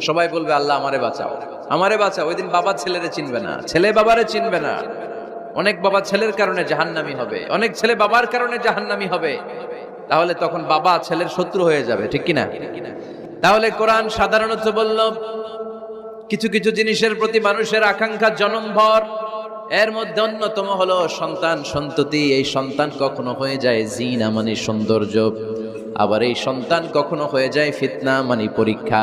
সবাই বলবে, আল্লাহ আমারে বাঁচাও। আমারে বাঁচাও, ওই দিন বাবা ছেলেরে চিনবে না, ছেলে বাবারে চিনবে না। অনেক বাবা ছেলের কারণে জাহান্নামি হবে, অনেক ছেলে বাবার কারণে জাহান্নামি হবে। তাহলে তখন বাবা ছেলের শত্রু হয়ে যাবে, ঠিক কিনা? তাহলে কোরআন সাধারণত বলল, কিছু কিছু জিনিসের প্রতি মানুষের আকাঙ্ক্ষা জনমভর। এর মধ্যে অন্যতম হলো সন্তান সন্ততি। এই সন্তান কখনো হয়ে যায় জিনা মানে সৌন্দর্য। আবার এই সন্তান কখনো হয়ে যায় ফিতনা মানে পরীক্ষা।